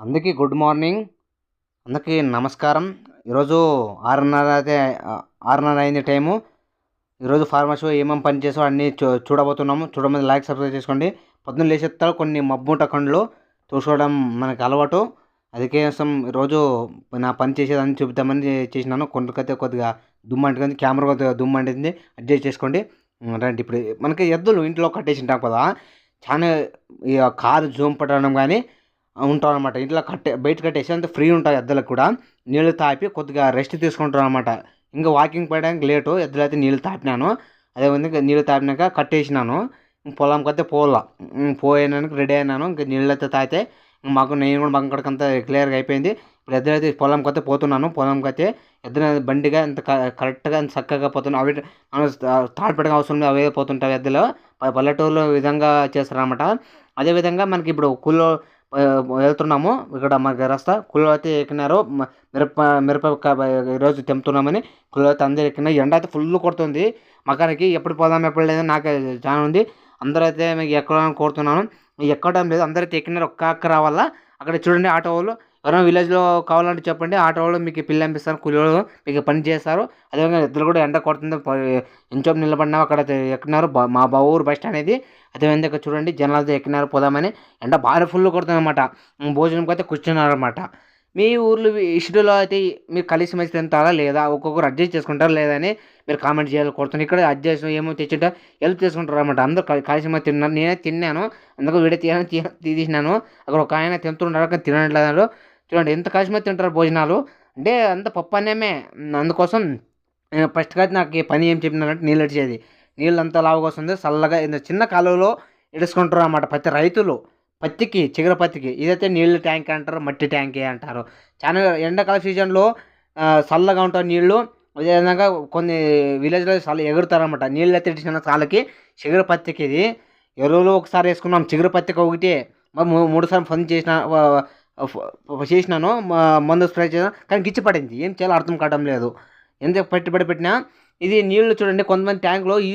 అందరికీ good morning. అందరికీ నమస్కారం. ఈరోజు ఆరున్నర అయితే ఆరున్నర అయింది టైము. ఈరోజు ఫార్మసీ ఏమేమి పని చేసో అన్నీ చూ చూడబోతున్నాము. చూడమని లైక్ సబ్స్క్రైబ్ చేసుకోండి. పొద్దున్న లేచేస్తారు కొన్ని మబ్బుంట కండ్లు చూసుకోవడం మనకు అలవాటు. అందుకోసం ఈరోజు నా పని చేసేదాన్ని చూపుతామని చేసినాను. కొంతకైతే కొద్దిగా దుమ్ము అంటుంది కెమెరా కొద్దిగా దుమ్ము అంటుంది అడ్జస్ట్ చేసుకోండి. రండి. ఇప్పుడు మనకి ఎద్దులు ఇంట్లో కట్టేసి ఉంటాం కదా. చాలా ఈ కారు జూమ్ పట్టడం కానీ ఉంటాం అనమాట ఇంట్లో కట్టే బయట కట్టేసి అంత ఫ్రీ ఉంటాయి ఎద్దులకు కూడా. నీళ్ళు తాపి కొద్దిగా రెస్ట్ తీసుకుంటాం అనమాట ఇంకా వాకింగ్ పోయడానికి లేటు ఎద్దులు అయితే నీళ్ళు తాపినాను. అదే విధంగా నీళ్ళు తాపినాక కట్టేసినాను. పొలంకి అయితే పోలా పోయినానికి రెడీ అయినాను. ఇంకా నీళ్ళు అయితే తాగితే మాకు నేను కూడా మాకు అంతా క్లియర్గా అయిపోయింది. ఇప్పుడు ఎద్దులు అయితే పొలంకి అయితే పోతున్నాను. పొలంకి అయితే ఎద్దులు బండిగా ఇంత క- కరెక్ట్గా ఇంత చక్కగా పోతున్నాను అవి మనం తాడిపెట్టగా అవసరం లేదు. అవే పోతుంటాయి ఎద్దులు. పల్లెటూరులో విధంగా చేస్తారనమాట అదేవిధంగా మనకి ఇప్పుడు కూలో వెళ్తున్నాము. ఇక్కడ మనకి రస్తా కుళ్ళు అయితే ఎక్కినారు మిరప మిరప ఈరోజు తెంపుతున్నామని కుళ్ళు అయితే అందరు ఎక్కిన ఎండ అయితే ఫుల్ కొడుతుంది. మకానికి ఎప్పుడు పోదాం ఎప్పుడు లేదు నాకు చాలా ఉంది. అందరూ అయితే మీకు ఎక్కడం కోరుతున్నాను. ఎక్కడం లేదు. అందరైతే ఎక్కినారు ఒక్క అక్క రావాలా. అక్కడ చూడండి ఆటో వాళ్ళు. ఎవరైనా విలేజ్లో కావాలంటే చెప్పండి. ఆటో వాళ్ళు మీకు పిల్లి పంపిస్తారు కూలీలు మీకు పని చేస్తారు. అదేవిధంగా ఇద్దరు కూడా ఎండ కొడుతుంది. ఎంచో నిలబడినా అక్కడ ఎక్కినారు బా- మా బా ఊరు బస్ స్టాండ్ అనేది అదేవిధంగా ఇక్కడ చూడండి జనాలతో ఎక్కినారు పోదామని. ఎండ భారీ ఫుల్ కొడుతుంది అనమాట భోజనంకి అయితే కూర్చున్నారు అనమాట మీ ఊర్లో ఇష్టలో అయితే మీరు కలిసి మెలిసి తింటారా లేదా? ఒక్కొక్కరు అడ్జస్ట్ చేసుకుంటారా లేదని మీరు కామెంట్ చేయాలి కోరుతున్నాను. ఇక్కడ అడ్జస్ట్ ఏమో తెచ్చింటే హెల్ప్ చేసుకుంటారు అనమాట అందరూ కలిసి మెలిసి తిన్నారు. నేనే తిన్నాను. అందుకు వీడియో తీయాలని తీ తీసినాను అక్కడ ఒక ఆయన తింటున్నారు కానీ తినట్లేదు చూడండి ఎంత కలిసి తింటారు భోజనాలు? అంటే అంత పప్పు అన్నమే. అందుకోసం నేను ఫస్ట్గా అయితే నాకు పని ఏం చెప్పినారంటే నీళ్ళు ఇచ్చేది నీళ్ళు అంతా లావుగా వస్తుంది చల్లగా ఇంత చిన్న కాలువలో ఇడుచుకుంటారు అన్నమాట ప్రతి రైతులు. పత్తికి చిగుర పత్తికి. ఇదైతే నీళ్ళు ట్యాంక్ అంటారు మట్టి ట్యాంకే అంటారు. చాలా ఎండాకాల సీజన్లో చల్లగా ఉంటాయి నీళ్ళు అదేవిధంగా కొన్ని విలేజ్లో చాలా ఎగురుతారన్నమాట. నీళ్ళు అయితే ఇచ్చిన చాలకి చిగురు పత్తికి ఇది ఎరువులు ఒకసారి వేసుకున్నాం చిగురు పత్తికి ఒకటి. మరి మూ- మూడు సార్లు ఫోన్ చేసిన చేసినాను మందు స్ప్రే చేసాను కానీ గిచ్చి పడింది. ఏం చేయాలో అర్థం కావడం లేదు. ఎంత పెట్టుబడి పెట్టినా ఇది నీళ్ళు చూడండి కొంతమంది ట్యాంక్లో ఈ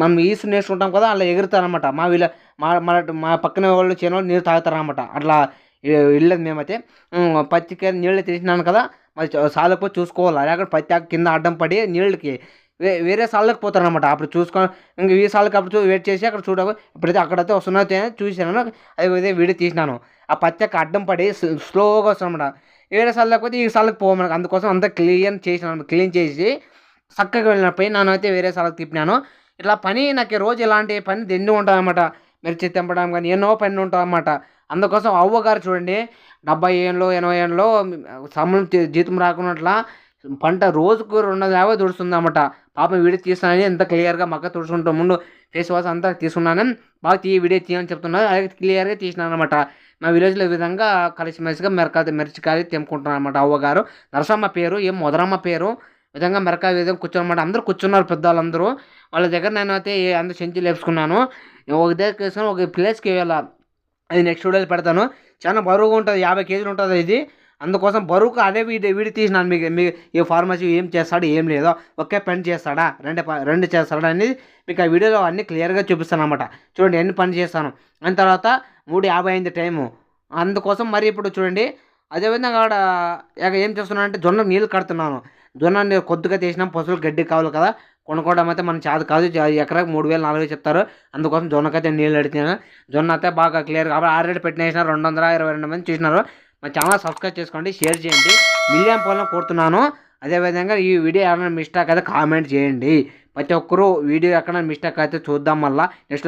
మనం ఈసు నేర్చుకుంటాం కదా అలా ఎగురుతారనమాట మా వీళ్ళ మా మన మా పక్కన వాళ్ళు చేను నీళ్ళు తాగుతారనమాట అట్లా వెళ్ళలేదు మేమైతే ఉమ్, పత్తికి నీళ్ళు తీసినాను కదా మరి సాలకు చూసుకోవాలి? లేకపోతే పత్తి ఆకు కింద అడ్డం పడి నీళ్ళకి వే వేరే సాళ్ళకి పోతారనమాట అప్పుడు చూసుకొని ఇంక ఈ సాళ్ళకి అప్పుడు వెయిట్ చేసి అక్కడ చూడ ఇప్పుడైతే అక్కడైతే వస్తున్నా చూసాను అదే వీడియో తీసినాను. ఆ పత్తి అడ్డం పడి స్లోగా వస్తుందన్నమాట వేరే సార్లకు పోతే ఈ సార్లకు పోమనకు అందుకోసం అంతా క్లీన్ చేసినాను క్లీన్ చేసి చక్కగా వెళ్ళినప్పుడు పోయి అయితే వేరే సార్లకు తిప్పినాను. ఇట్లా పని నాకు ఈ రోజు ఇలాంటి పని దిండి ఉంటుందన్నమాట. మిర్చి తెంపడం కానీ ఎన్నో పని ఉంటుందన్నమాట. అందుకోసం అవ్వగారు చూడండి డెబ్బై ఏళ్ళు ఎనభై ఏళ్ళలో సమయం జీతం రాకున్నట్ల పంట రోజుకు రెండు వందల యాభై తుడుస్తుందన్నమాట. పాపం వీడియో తీస్తానని ఎంత క్లియర్గా మక్క తుడుచుకుంటూ ముందు ఫేస్ వాష్ అంతా తీసుకున్నాను. బాగా తీ వీడియో తీయని చెప్తున్నారు అలాగే క్లియర్గా తీసినాను అనమాట మా విలేజ్లో ఈ విధంగా కలిసిమెలిసిగా మిరకాయ మిరచికాయలు తెంపుకుంటున్నారు అనమాట అవ్వగారు. నరసమ్మ పేరు ఏం మొదరమ్మ పేరు ఈ విధంగా మెరకాయ ఈ విధంగా కూర్చోనమాట. అందరూ కూర్చున్నారు పెద్దవాళ్ళందరూ. వాళ్ళ దగ్గర నేను అయితే అందరూ చెంచి లేపుకున్నాను ఒక దగ్గర వేసుకొని ఒక ప్లేస్కి వెళ్ళాలి. అది నెక్స్ట్ వీడియోలో పెడతాను. చాలా బరువుగా ఉంటుంది. యాభై కేజీలు ఉంటుంది ఇది. అందుకోసం బరువుకు అదే వీడి వీడి తీసినాను మీకు మీ ఈ ఫార్మసీ ఏం చేస్తాడు ఏం లేదో ఒకే పని చేస్తాడా రెండు రెండు చేస్తాడా అనేది మీకు ఆ వీడియోలో అన్ని క్లియర్గా చూపిస్తాను అనమాట చూడండి ఎన్ని పని చేస్తాను. దాని తర్వాత మూడు యాభై అయింది టైము. అందుకోసం మరి ఇప్పుడు చూడండి అదేవిధంగా ఆడ ఇక ఏం చేస్తున్నానంటే జొన్న నీళ్ళు కడుతున్నాను. జొన్న నేను కొద్దిగా తీసినాం పశువులు గడ్డి కావాలి కదా కొనుక్కోవడం అయితే మన చేత కాదు. ఎకరాకి మూడు వేలు నాలుగు వేలు చెప్తారు. అందుకోసం జొన్నకైతే నీళ్ళు అడిగినాను. జొన్న అయితే బాగా క్లియర్ కాబట్టి ఆల్రెడీ పెట్టినేసిన రెండు వందల ఇరవై రెండు మంది చూసినారు. మా ఛానల్ సబ్స్క్రైబ్ చేసుకోండి షేర్ చేయండి. మిలియన్ పోలను కోరుతున్నాను. అదేవిధంగా ఈ వీడియో ఏమైనా మిస్టేక్ అయితే కామెంట్ చేయండి. ప్రతి ఒక్కరూ వీడియో ఎక్కడ మిస్టేక్ అయితే చూద్దాం మళ్ళీ. నెక్స్ట్